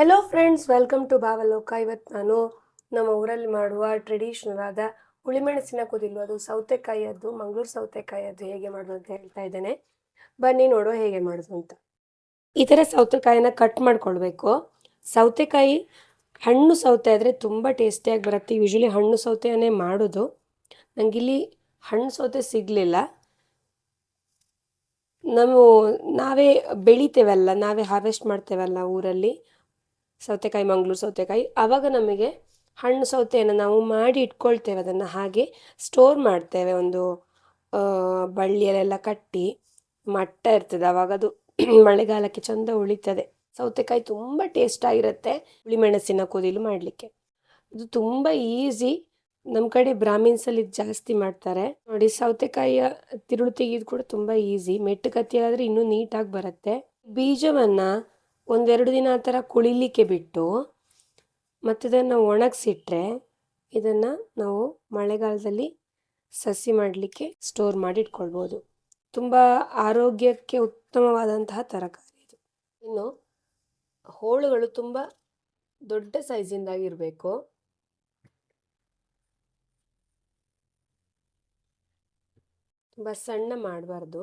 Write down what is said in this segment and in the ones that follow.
Hello friends welcome to Bhavaloka ಇವತ್ತು ನಾನು ನಮ್ಮ ಊರಲ್ಲಿ ಮಾಡುವ ಟ್ರೆಡಿಷನಲ್ ಆದ ಹುಳಿಮೆಣಸಿನ ಕುದಿಲು. ಅದು ಸೌತೆಕಾಯಿಯದ್ದು ಮಂಗಳೂರು ಸೌತೆಕಾಯಿಯದ್ದು ಹೇಗೆ ಮಾಡೋದು ಅಂತ ಹೇಳ್ತಾ ಇದ್ದೇನೆ. ಬನ್ನಿ ನೋಡುವ ಹೇಗೆ ಮಾಡೋದು ಅಂತ. ಈ ಥರ ಸೌತೆಕಾಯಿನ ಕಟ್ ಮಾಡ್ಕೊಳ್ಬೇಕು. ಸೌತೆಕಾಯಿ ಹಣ್ಣು ಸೌತೆ ಆದರೆ ತುಂಬ ಟೇಸ್ಟಿಯಾಗಿ ಬರುತ್ತೆ. ಯೂಶ್ವಲಿ ಹಣ್ಣು ಸೌತೆಯನ್ನೇ ಮಾಡೋದು. ನನಗಿಲ್ಲಿ ಹಣ್ಣು ಸೌತೆ ಸಿಗಲಿಲ್ಲ. ನಾವು, ನಾವೇ ಬೆಳಿತೇವಲ್ಲ, ನಾವೇ ಹಾರ್ವೆಸ್ಟ್ ಮಾಡ್ತೇವಲ್ಲ ಊರಲ್ಲಿ. ಸೌತೆಕಾಯಿ, ಮಂಗ್ಳೂರು ಸೌತೆಕಾಯಿ. ಆವಾಗ ನಮಗೆ ಹಣ್ಣು ಸೌತೆಯನ್ನು ನಾವು ಮಾಡಿ ಇಟ್ಕೊಳ್ತೇವೆ. ಅದನ್ನು ಹಾಗೆ ಸ್ಟೋರ್ ಮಾಡ್ತೇವೆ. ಒಂದು ಬಳ್ಳಿಯಲ್ಲೆಲ್ಲ ಕಟ್ಟಿ ಮಟ್ಟ ಇರ್ತದೆ. ಆವಾಗ ಅದು ಮಳೆಗಾಲಕ್ಕೆ ಚಂದ ಉಳಿತದೆ. ಸೌತೆಕಾಯಿ ತುಂಬ ಟೇಸ್ಟ್ ಆಗಿರುತ್ತೆ ಹುಳಿಮೆಣಸಿನ ಕುದಿಲು ಮಾಡಲಿಕ್ಕೆ. ಇದು ತುಂಬ ಈಸಿ ನಮ್ಮ ಕಡೆ ಬ್ರಾಹ್ಮಿನ್ಸಲ್ಲಿ ಇದು ಜಾಸ್ತಿ ಮಾಡ್ತಾರೆ. ನೋಡಿ, ಸೌತೆಕಾಯಿಯ ತಿರುಳು ತೆಗೆಯೋದು ಕೂಡ ತುಂಬ ಈಸಿ ಮೆಟ್ಟು ಕತ್ತಿಯಾದರೆ ಇನ್ನೂ ನೀಟಾಗಿ ಬರುತ್ತೆ. ಬೀಜವನ್ನು ಒಂದೆರಡು ದಿನ ಆ ಥರ ಕುಳಿಲಿಕ್ಕೆ ಬಿಟ್ಟು ಮತ್ತು ಇದನ್ನು ಒಣಗಿಸಿಟ್ರೆ ಇದನ್ನು ನಾವು ಮಳೆಗಾಲದಲ್ಲಿ ಸಸಿ ಮಾಡಲಿಕ್ಕೆ ಸ್ಟೋರ್ ಮಾಡಿ ಇಟ್ಕೊಳ್ಬೋದು ತುಂಬ ಆರೋಗ್ಯಕ್ಕೆ ಉತ್ತಮವಾದಂತಹ ತರಕಾರಿ ಇದು. ಇನ್ನು ಹೋಳುಗಳು ತುಂಬ ದೊಡ್ಡ ಸೈಜಿಂದಾಗಿರಬೇಕು ತುಂಬ ಸಣ್ಣ ಮಾಡಬಾರ್ದು.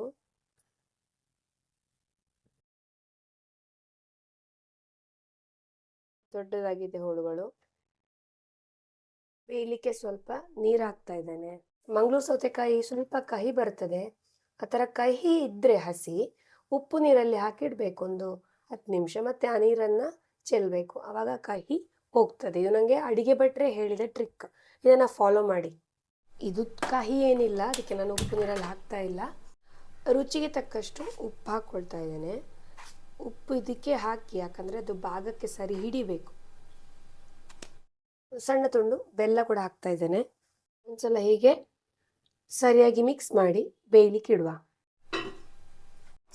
ದೊಡ್ಡದಾಗಿದೆ ಹೋಳುಗಳು. ಬೇಯಲಿಕ್ಕೆ ಸ್ವಲ್ಪ ನೀರು ಹಾಕ್ತಾ ಇದ್ದೇನೆ. ಮಂಗಳೂರು ಸೌತೆಕಾಯಿ ಸ್ವಲ್ಪ ಕಹಿ ಬರ್ತದೆ. ಆ ಥರ ಕಹಿ ಇದ್ದರೆ ಹಸಿ, ಉಪ್ಪು ನೀರಲ್ಲಿ ಹಾಕಿಡಬೇಕು ಒಂದು ಹತ್ತು ನಿಮಿಷ ಮತ್ತು ಆ ನೀರನ್ನು ಚೆಲ್ಲಬೇಕು ಆವಾಗ ಕಹಿ ಹೋಗ್ತದೆ. ಇದು ನನಗೆ ಅಡಿಗೆ ಭಟ್ರೆ ಹೇಳಿದ ಟ್ರಿಕ್ ಇದನ್ನು ಫಾಲೋ ಮಾಡಿ. ಇದು ಕಹಿ ಏನಿಲ್ಲ, ಅದಕ್ಕೆ ನಾನು ಉಪ್ಪು ನೀರಲ್ಲಿ ಹಾಕ್ತಾ ಇಲ್ಲ. ರುಚಿಗೆ ತಕ್ಕಷ್ಟು ಉಪ್ಪು ಹಾಕ್ಕೊಳ್ತಾ ಇದ್ದೇನೆ. ಉಪ್ಪು ಇದಕ್ಕೆ ಹಾಕಿ, ಯಾಕಂದರೆ ಅದು ಭಾಗಕ್ಕೆ ಸರಿ ಹಿಡಿಬೇಕು. ಸಣ್ಣ ತುಂಡು, ಬೆಲ್ಲ ಕೂಡ ಹಾಕ್ತಾ ಇದ್ದೇನೆ. ಒಂದ್ಸಲ ಹೀಗೆ ಸರಿಯಾಗಿ ಮಿಕ್ಸ್ ಮಾಡಿ ಬೇಯಲಿಕ್ಕೆ ಇಡುವ.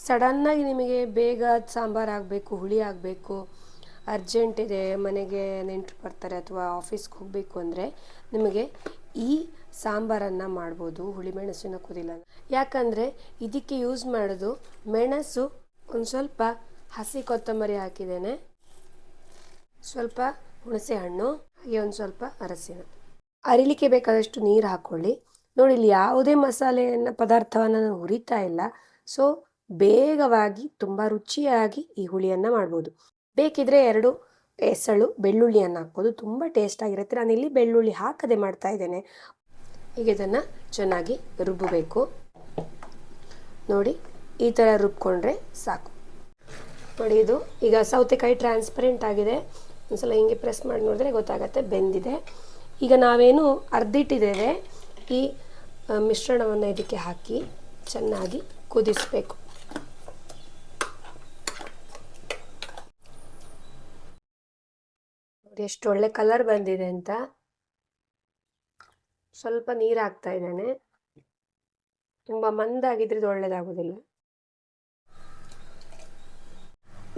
ಸಡನ್ನಾಗಿ ನಿಮಗೆ ಬೇಗ ಸಾಂಬಾರು ಆಗಬೇಕು, ಹುಳಿ ಆಗಬೇಕು ಅರ್ಜೆಂಟ್ ಇದೆ, ಮನೆಗೆ ನೆಂಟರು ಬರ್ತಾರೆ ಅಥವಾ ಆಫೀಸ್ಗೆ ಹೋಗಬೇಕು ಅಂದರೆ ನಿಮಗೆ ಈ ಸಾಂಬಾರನ್ನು ಮಾಡ್ಬೋದು ಹುಳಿಮೆಣಸಿನ ಕುದಿಲ್ಲ ಯಾಕಂದರೆ ಇದಕ್ಕೆ ಯೂಸ್ ಮಾಡೋದು ಮೆಣಸು ಒಂದು ಸ್ವಲ್ಪ ಹಸಿ ಕೊತ್ತಂಬರಿ ಹಾಕಿದ್ದೇನೆ. ಸ್ವಲ್ಪ ಹುಣಸೆ ಹಣ್ಣು ಹಾಗೆ ಒಂದು ಸ್ವಲ್ಪ ಅರಸಿನ. ಅರಿಲಿಕ್ಕೆ ಬೇಕಾದಷ್ಟು ನೀರು ಹಾಕ್ಕೊಳ್ಳಿ ನೋಡಿ, ಇಲ್ಲಿ ಯಾವುದೇ ಮಸಾಲೆಯನ್ನು, ಪದಾರ್ಥವನ್ನು ನಾನು ಹುರಿತಾ ಇಲ್ಲ. ಸೊ ಬೇಗವಾಗಿ, ತುಂಬ ರುಚಿಯಾಗಿ ಈ ಹುಳಿಯನ್ನು ಮಾಡ್ಬೋದು. ಬೇಕಿದ್ರೆ ಎರಡು ಎಸಳು ಬೆಳ್ಳುಳ್ಳಿಯನ್ನು ಹಾಕ್ಬೋದು. ತುಂಬ ಟೇಸ್ಟ್ ಆಗಿರುತ್ತೆ. ನಾನು ಇಲ್ಲಿ ಬೆಳ್ಳುಳ್ಳಿ ಹಾಕದೆ ಮಾಡ್ತಾ ಇದ್ದೇನೆ. ಈಗ ಇದನ್ನು ಚೆನ್ನಾಗಿ ರುಬ್ಬಬೇಕು. ನೋಡಿ, ಈ ಥರ ರುಬ್ಕೊಂಡ್ರೆ ಸಾಕು. ನೋಡಿ ಇದು ಈಗ ಸೌತೆಕಾಯಿ ಟ್ರಾನ್ಸ್ಪರೆಂಟ್ ಆಗಿದೆ. ಒಂದ್ಸಲ ಹಿಂಗೆ ಪ್ರೆಸ್ ಮಾಡಿ ನೋಡಿದ್ರೆ ಗೊತ್ತಾಗತ್ತೆ, ಬೆಂದಿದೆ. ಈಗ ನಾವೇನು ಅರ್ಧಿಟ್ಟಿದ್ದೇವೆ ಈ ಮಿಶ್ರಣವನ್ನು ಇದಕ್ಕೆ ಹಾಕಿ ಚೆನ್ನಾಗಿ ಕುದಿಸ್ಬೇಕು. ಎಷ್ಟು ಒಳ್ಳೆ ಕಲರ್ ಬಂದಿದೆ ಅಂತ. ಸ್ವಲ್ಪ ನೀರು ಹಾಕ್ತಾ ಇದ್ದಾನೆ. ತುಂಬ ಮಂದಾಗಿದ್ರೆ ಇದು ಒಳ್ಳೇದಾಗೋದಿಲ್ಲ.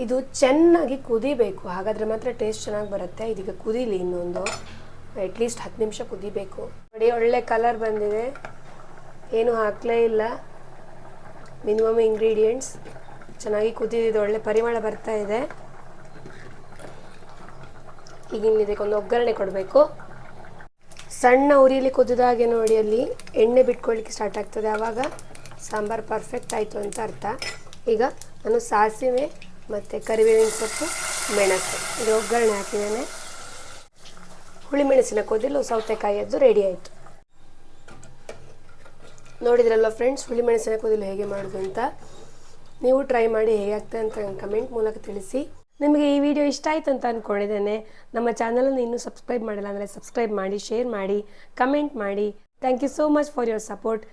ಇದು ಚೆನ್ನಾಗಿ ಕುದಿಬೇಕು. ಹಾಗಾದರೆ ಮಾತ್ರ ಟೇಸ್ಟ್ ಚೆನ್ನಾಗಿ ಬರುತ್ತೆ. ಇದೀಗ ಕುದೀಲಿ ಇನ್ನೊಂದು. ಅಟ್ಲೀಸ್ಟ್ ಹತ್ತು ನಿಮಿಷ ಕುದಿಬೇಕು. ನೋಡಿ, ಒಳ್ಳೆ ಕಲರ್ ಬಂದಿದೆ. ಏನು ಹಾಕಲೇ ಇಲ್ಲ. ಮಿನಿಮಮ್ ಇಂಗ್ರೀಡಿಯೆಂಟ್ಸ್ ಚೆನ್ನಾಗಿ ಕುದಿದಿದೆ. ಒಳ್ಳೆ ಪರಿಮಳ ಬರ್ತಾ ಇದೆ. ಈಗ ಇನ್ನು ಇದಕ್ಕೊಂದು ಒಗ್ಗರಣೆ ಕೊಡಬೇಕು. ಸಣ್ಣ ಉರಿಯಲ್ಲಿ ಕುದಿದಾಗೆ ನೋಡಿ ಅಲ್ಲಿ. ಎಣ್ಣೆ ಬಿಟ್ಕೊಳ್ಳಿಕ್ಕೆ ಸ್ಟಾರ್ಟ್ ಆಗ್ತದೆ. ಆವಾಗ ಸಾಂಬಾರು ಪರ್ಫೆಕ್ಟ್ ಆಯಿತು ಅಂತ ಅರ್ಥ. ಈಗ ನಾನು ಸಾಸಿವೆ ಮತ್ತು ಕರಿಬೇವಿನ ಸೊಪ್ಪು, ಮೆಣಸು. ಇದು ಒಗ್ಗರಣೆ ಹಾಕಿದ್ದೇನೆ. ಹುಳಿಮೆಣಸಿನ ಸೌತೆಕಾಯಿ ಸೌತೆಕಾಯಿಯದ್ದು ರೆಡಿ ಆಯಿತು. ನೋಡಿದ್ರಲ್ಲ ಫ್ರೆಂಡ್ಸ್ ಹುಳಿಮೆಣಸಿನ ಕೊದಿಲು ಹೇಗೆ ಮಾಡೋದು ಅಂತ? ನೀವು ಟ್ರೈ ಮಾಡಿ ಹೇಗೆ ಆಗ್ತದೆ ಅಂತ ಕಮೆಂಟ್ ಮೂಲಕ ತಿಳಿಸಿ. ನಿಮಗೆ ಈ ವಿಡಿಯೋ ಇಷ್ಟ ಆಯ್ತು ಅಂತ ಅಂದ್ಕೊಂಡಿದ್ದೇನೆ ನಮ್ಮ ಚಾನಲನ್ನು ಇನ್ನೂ ಸಬ್ಸ್ಕ್ರೈಬ್ ಮಾಡಿಲ್ಲ ಅಂದರೆ ಸಬ್ಸ್ಕ್ರೈಬ್ ಮಾಡಿ ಶೇರ್ ಮಾಡಿ ಕಮೆಂಟ್ ಮಾಡಿ. Thank you so much for your support